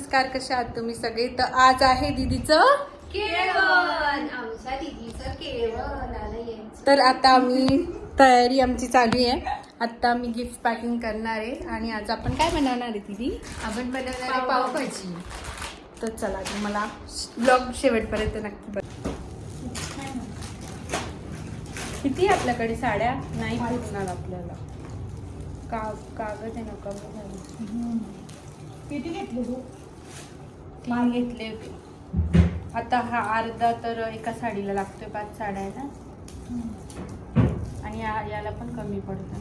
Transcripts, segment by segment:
नमस्कार कशा आहात तुम्ही सगळे? तर आज आहे दीदीचं तर आता आम्ही तयारी आमची चालू आहे. आता मी गिफ्ट पॅकिंग करणार आहे. आणि आज आपण काय बनवणार आहे दीदी? आपण बनवणार आहे पावभाजी. तर चला तुम्हाला ब्लॉग शेवटपर्यंत नक्की बघ. किती आपल्याकडे साड्या? नाही पुरणार आपल्याला. का कागद आहे ना कमी झाली. किती घेतली तू? तीन घेतले होते. आता हा अर्धा तर एका साडीला लागतोय पाच साड्या आहे ना आणि या- याला पण कमी पडतं.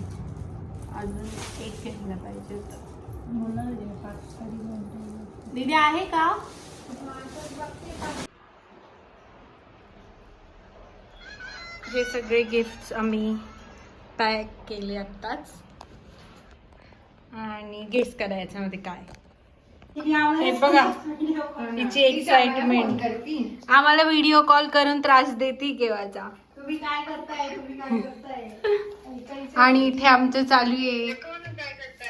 अजून एक घ्यायला पाहिजे होतं. दीदी आहे का? हे सगळे गिफ्ट आम्ही पॅक केले आत्ताच. आणि गेस करा याच्यामध्ये काय? हे बघा तिची एक्साइटमेंट आम्हाला व्हिडिओ कॉल करून त्रास देते केव्हाचा. तुम्ही काय करताय? तुम्ही काय करताय? आणि इथे आमचं चालू आहे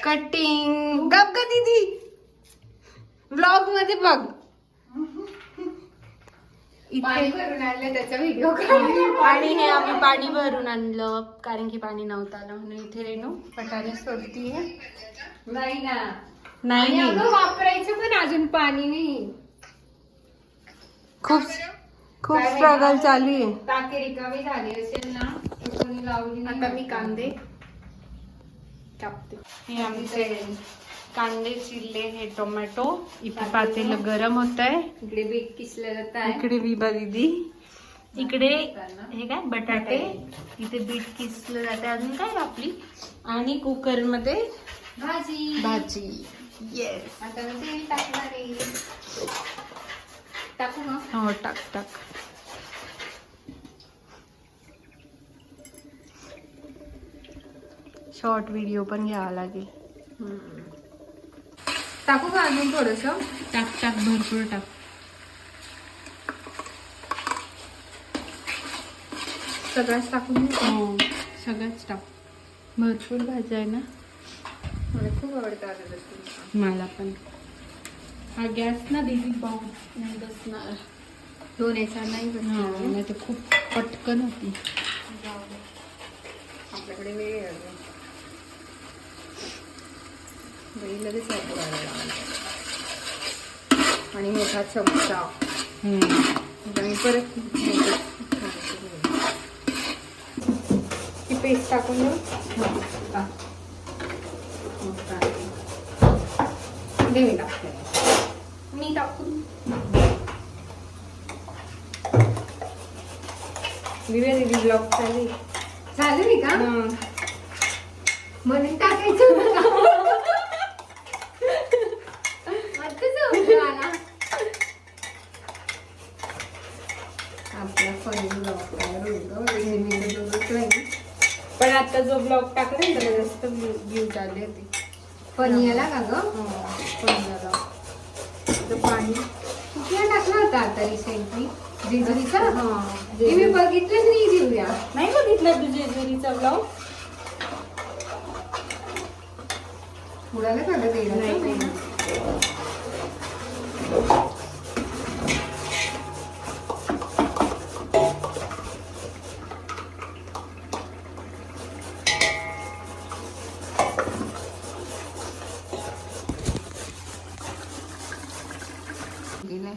कटिंग गप ग दीदी. ब्लॉगमध्ये बघ. इथे भरून आणलं त्याचा व्हिडिओ आणि हे आम्ही पाणी भरून आणलं कारण की पाणी नव्हतं आलं म्हणून इथे रेणू पटारी सोडतीये. नाही ना. नाही आणि नाही. अगं वापरायचं पण अजून पाणी नाही. खूप खूप स्ट्रगल? चालू आहे. टाकी रिकामी झाली असेल ना तर कोणी लावली नाही. आता मी कांदे कापते हे आमचे कांदे चिल्ले हे टोमॅटो. इथे पातेलं गरम होत आहे इकडे बीट किसलं जात आहे. इकडे विभा दीदी. इकडे हे काय? बटाटे. इथे बीट किसलं जाते अजून काय आपली? आणि कुकरमध्ये भाजी. भाजी. येस आता मी तेल टाकणार आहे. टाकू मग. हो टाक टाक. शॉर्ट व्हिडिओ पण घ्यावा लागेल. टाकू का अजून थोडस? टाक टाक भरपूर टाक. सगळंच टाकून? हो सगळंच टाक. भरपूर भाज्या आहे ना? खूप आवडतं लसूण मला पण. हा गॅस ना दिदी पाहू नाही बसणार. दोन याचा नाही बसणार. नाही तर खूप पटकन होती. आपल्याकडे वेळ आहे लगेच वापरायला. आणि मोठा चमचा. मी परत ही पेस्ट टाकून देऊ मी टाकते मी टाकून दिव्या दिदी ब्लॉग चालू चालू आहे का म्हणून टाकायचं तर. पण आता जो ब्लॉग टाकला ना त्याला जास्त व्ह्यूज आले होते फनी आला का ग? झाला तर पाणी. कुठला टाकला होता आता रिसेंटली जेजुरीचा? हा ते मी बघितलंच नाही देऊया नाही बघितला तू जेजुरीचा ब्लॉग उडालं का ग? नाही, गेलंय.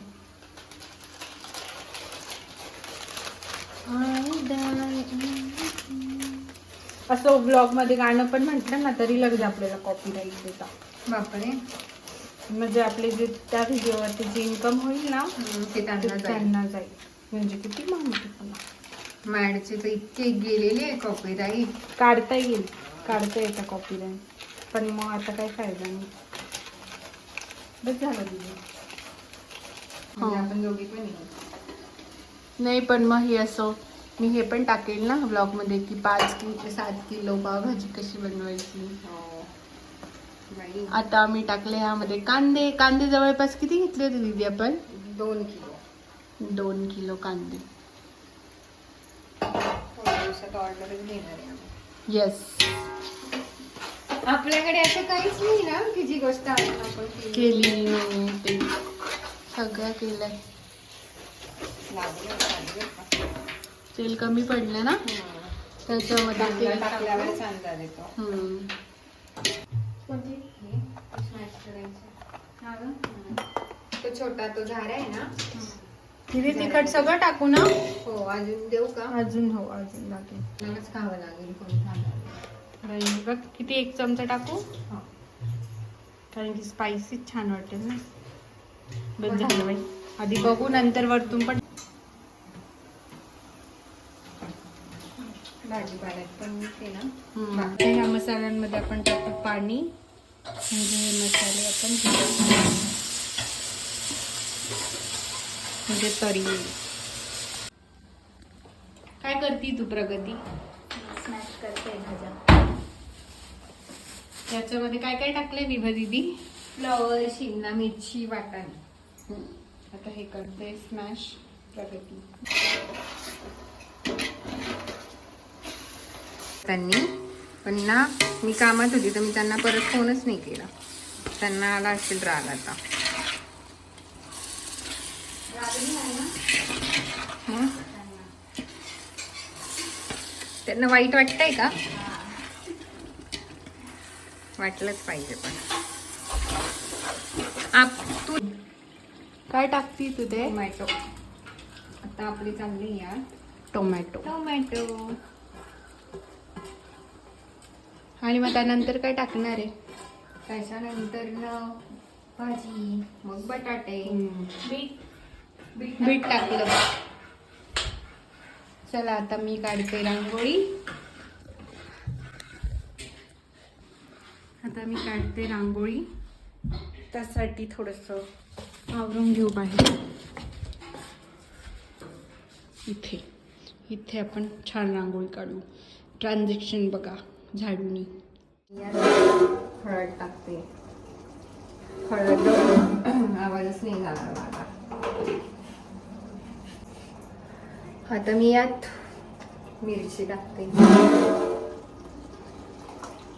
असं ब्लॉगमध्ये गाणं पण म्हटलं ना तरी लगेच आपल्याला कॉपी राईट देता बापरे. म्हणजे आपले जे त्या व्हिडिओवरती जे इन्कम होईल ना ते त्यांना जाईल. त्यांना जाईल. म्हणजे किती माहिती तुला मॅडचे तर इतके गेलेले कॉपीराईट काढता येईल. काढता येतं कॉपी पण मग आता काय फायदा नाही. बस झालं दिदी म्हणजे हा. आपण दोघी पण येऊ. नाही पण मग हे असं मी हे पण टाकेल ना ब्लॉगमध्ये की पाच किलो सात किलो पावभाजी कशी बनवायची? बाई, आता आम्ही टाकले ह्यामध्ये कांदे. कांदे जवळपास किती घेतले होते दीदी आपण? दोन किलो. दोन किलो कांदे. थोड्या दिवसात ऑर्डरच घेणार आहे आम्ही. येस आपल्याकडे असं काहीच नाही ना की जी गोष्ट आपण आपण केली. केली नाही ते सगळं केलंय? तेल कमी पडलं ना. त्याच्यामध्ये तेल. हे. तो छोटा तो झारा आहे ना? हिरवी तिखट सगळं टाकू ना? हो अजून देऊ का? अजून हो अजून लागेल. मलाच खावं लागेल कोणी बघ किती एक चमचा टाकू? हो. कारण की स्पायसी छान वाटेल ना. बस झालं बाई. आधी बघू नंतर वरतून पण. भाजीपाल्यात पण ते ना. ह्या मसाल्यांमध्ये आपण टाकू पाणी. म्हणजे हे मसाले आपण. म्हणजे तरी. काय करती तू प्रगती? स्मॅश करते भाज्या. याच्यामध्ये काय काय टाकलंय विभा दीदी? फ्लॉवर शिमला मिरची वाटाणे. आता हे करते स्मॅश प्रगती. त्यांनी पण ना मी कामात होती तर मी त्यांना परत फोनच नाही केला. त्यांना आला असेल राग आता. हं? त्यांना वाईट वाटतंय का? वाटलंच पाहिजे पण. आप तू काय टाकती तू ते? टोमॅटो आता आपली चालली या टोमॅटो टोमॅटो आणि मग त्यानंतर काय टाकणार आहे? त्याच्यानंतर न भाजी मग बटाटे बीट बीट बीट टाकलं. चला आता मी काढते रांगोळी. आता मी काढते रांगोळी. त्यासाठी थोडस आवरून घेऊ बाहेर. इथे. इथे आपण छान रांगोळी काढू. ट्रान्झॅक्शन बघा झाडूनी. हळद टाकते. हळद आवाजच नाही जाणार माझा आता मी यात मिरची टाकते.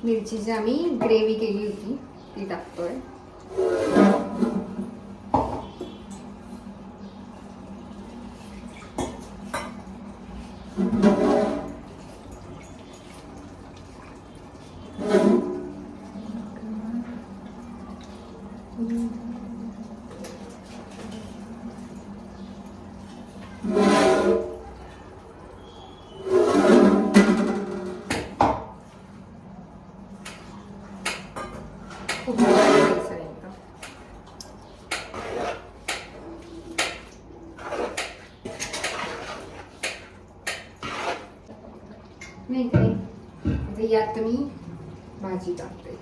मिरचीची आम्ही ग्रेव्ही केली होती ती टाकतोय. खूप मिक्सर एकदम नाही काही आता यात मी भाजी टाकते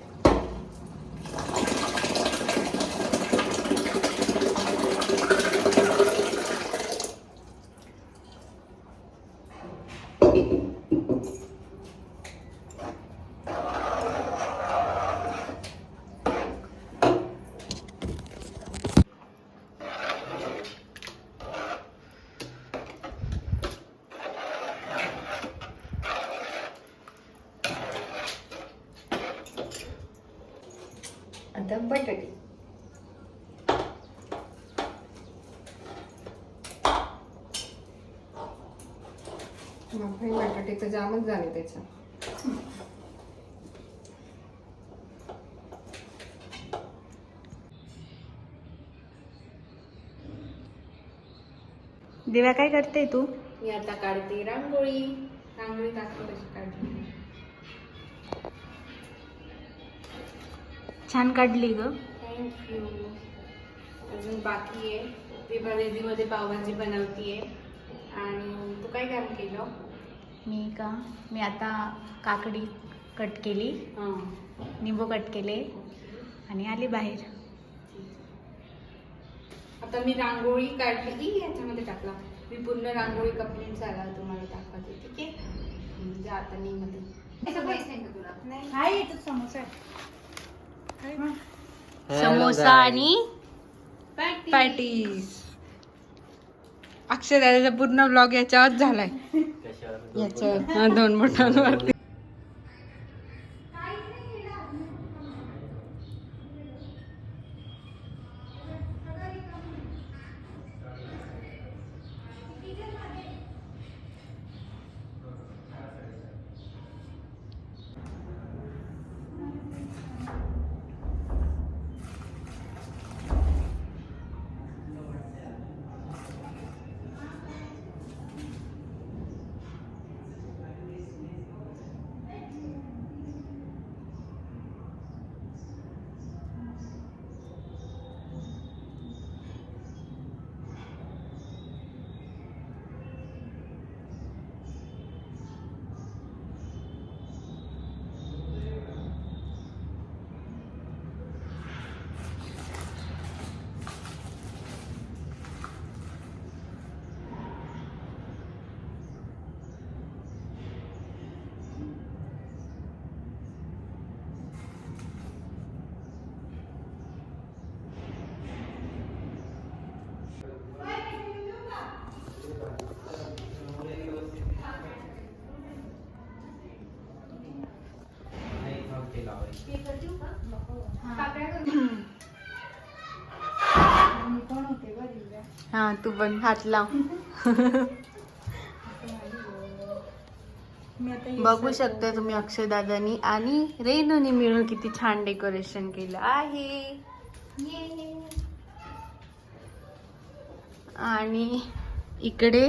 आता बटाटे. बापरे बटाटे तर जामच झाले त्याच्या दिव्या काय करते तू? मी आता काढते रांगोळी. रांगोळी दाखव कशी काढली छान काढली ग. थँक्यू अजून बाकी आहे. विभा मध्ये पावभाजी बनवतीये आणि तू काय काम केलं? मी का? मी आता काकडी कट केली. हां. निंबू कट केले. आणि आली बाहेर. आता मी रांगोळी काढली. याच्यामध्ये टाकला. मी पूर्ण रांगोळी कंप्लीट झाला तुम्हाला दाखवते. ठीक आहे? म्हणजे आता मी मध्ये. हाय समोसा समोसा आणि पॅटीस. अक्षय दादाचा पूर्ण ब्लॉग याच्यावर झालाय. याच्यावर. हा, दोन बोटांवरती हा तू पण हात लाव. बघू शकता तुम्ही अक्षय दादानी आणि रेणूनी मिळून किती छान डेकोरेशन केलं आहे. आणि इकडे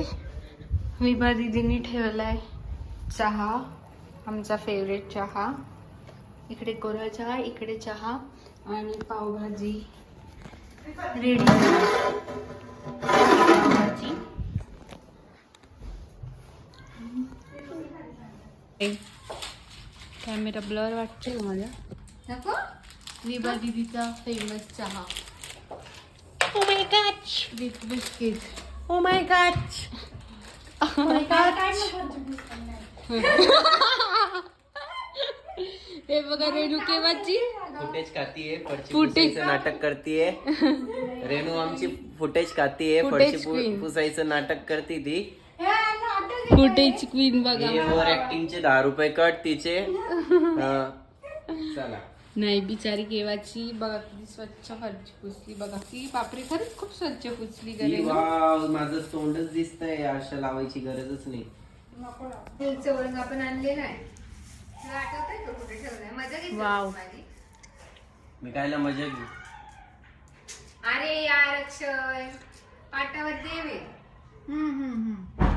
विभा दिदीनी ठेवलाय चहा आमचा फेवरेट चहा. इकडे कोरा चहा इकडे चहा आणि पावभाजी. रेडी कॅमेरा ब्लर वाटतोय नको विभा दिदीचा फेमस चहा Oh my gosh. With biscuit Oh my gosh. Oh my gosh. हे बघा रेणू केव्हाची? फुटेज खातीये फुटेज. पुसायचं नाटक करतीये. रेणू आमची फुटेज खातीये फुटेज फरची पु- queen. पुसायचं नाटक करती ती. फुटेज क्वीन बघा. हे ओव्हर ऍक्टिंगचे दहा रुपये कट तिचे. हा. चला. नाही बिचारी केव्हाची? बघा किती स्वच्छ फरची पुसली. बघा की बापरे खरंच खूप स्वच्छ पुसली ही करे वाव, माझं तोंडच दिसतंय. आरशा लावायची गरजच नाही. आपण आणलेलं आहे तुला आठवतंय का कुठे ठेवलंय? मजा घेतली वाव. माझी? मी कायला मजा घेऊ. अरे यार अक्षय. पाटावर देव आहे हम्म, हम्म, हम्म.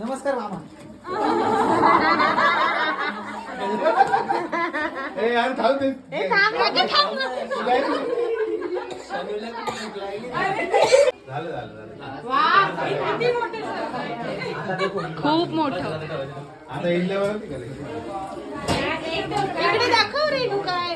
नमस्कार मामा. ए यार थांब ते. झालं झालं झालं. खूप मोठं. आता इडल्यावर इकडे दाखव रेणू काय.